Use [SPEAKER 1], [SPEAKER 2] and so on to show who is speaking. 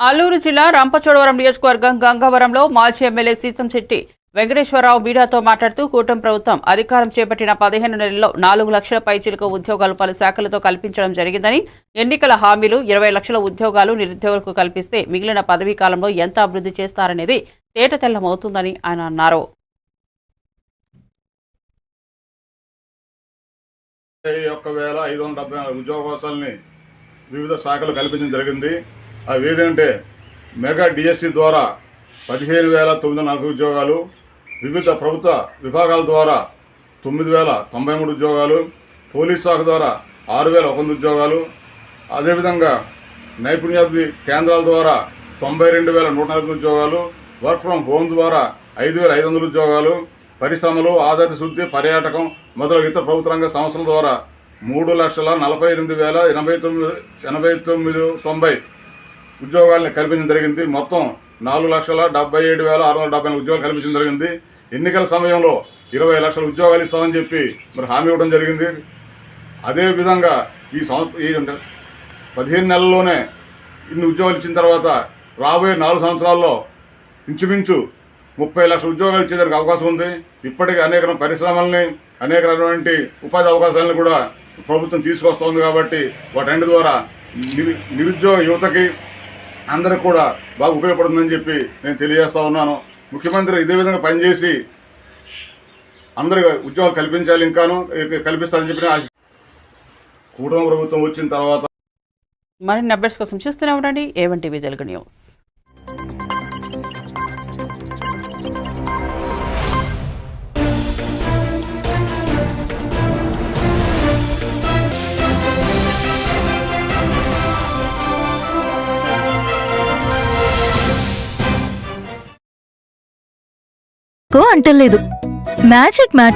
[SPEAKER 1] అల్లూరు జిల్లా రంపచోడవరం నియోజకవర్గం గంగవరంలో మాజీ ఎమ్మెల్యే సీతం శెట్టి వెంకటేశ్వరరావు మీడియాతో మాట్లాడుతూ కూటమి ప్రభుత్వం అధికారం చేపట్టిన పదిహేను నెలల్లో నాలుగు లక్షల పైచీలకు ఉద్యోగాలు పలు శాఖలతో కల్పించడం జరిగిందని ఎన్నికల హామీలు ఇరవై లక్షల ఉద్యోగాలు నిరుద్యోగులకు కల్పిస్తే మిగిలిన పదవీ కాలంలో ఎంత అభివృద్ధి చేస్తారనేది తేటతెల్లమవుతుందని ఆయన అన్నారు.
[SPEAKER 2] ఒక్క వేల ఐదు వందల డెబ్బై నాలుగు ఉద్యోగావకాశాలని వివిధ శాఖలు కల్పించడం జరిగింది. అవి ఏదంటే మెగా డిఎస్సి ద్వారా పదిహేను వేల తొమ్మిది వందల నలభై ఉద్యోగాలు వివిధ ప్రభుత్వ విభాగాల ద్వారా తొమ్మిది వేల తొంభై మూడు ఉద్యోగాలు పోలీస్ శాఖ ద్వారా ఆరు వేల ఒక ఉద్యోగాలు అదేవిధంగా నైపుణ్యాభివృద్ధి కేంద్రాల ద్వారా తొంభై రెండు వేల నూట నలభై ఉద్యోగాలు వర్క్ ఫ్రమ్ హోమ్ ద్వారా ఐదు వేల ఐదు వందల ఉద్యోగాలు పరిశ్రమలు ఆధారిత శుద్ధి పర్యాటకం మొదలగు ఇతర ప్రభుత్వ రంగ సంస్థల ద్వారా మూడు లక్షల నలభై ఎనిమిది వేల ఎనభై తొమ్మిది ఎనభై తొమ్మిది తొంభై ఉద్యోగాలను కల్పించడం జరిగింది. మొత్తం నాలుగు లక్షల డెబ్బై ఏడు వేల ఆరు వందల డెబ్బై నాలుగు ఉద్యోగాలు కల్పించడం జరిగింది. ఎన్నికల సమయంలో ఇరవై లక్షల ఉద్యోగాలు ఇస్తామని చెప్పి మరి హామీ ఇవ్వడం జరిగింది. అదేవిధంగా ఈ సంవత్సరం ఈ పదిహేను నెలల్లోనే ఇన్ని ఉద్యోగాలు ఇచ్చిన తర్వాత రాబోయే నాలుగు సంవత్సరాల్లో ఇంచుమించు ముప్పై లక్షల ఉద్యోగాలు ఇచ్చేదానికి అవకాశం ఉంది. ఇప్పటికీ అనేక పరిశ్రమల్ని అనేక రకమైనటువంటి ఉపాధి అవకాశాలను కూడా ప్రభుత్వం తీసుకొస్తుంది కాబట్టి వాటి ద్వారా నిరు నిరుద్యోగ యువతకి అందరికి కూడా బాగా ఉపయోగపడుతుందని చెప్పి నేను తెలియజేస్తా ఉన్నాను. ముఖ్యమంత్రి ఇదే విధంగా పనిచేసి అందరికి ఉద్యోగాలు కల్పించాలి ఇంకాను కల్పిస్తారని చెప్పి నేను కూటమి ప్రభుత్వం వచ్చిన తర్వాత
[SPEAKER 1] మరిన్ని అప్డేట్స్ కోసం చూస్తూనే ఉండండి. A one TV Telugu news.
[SPEAKER 3] కో అంటలేదు. Magic mat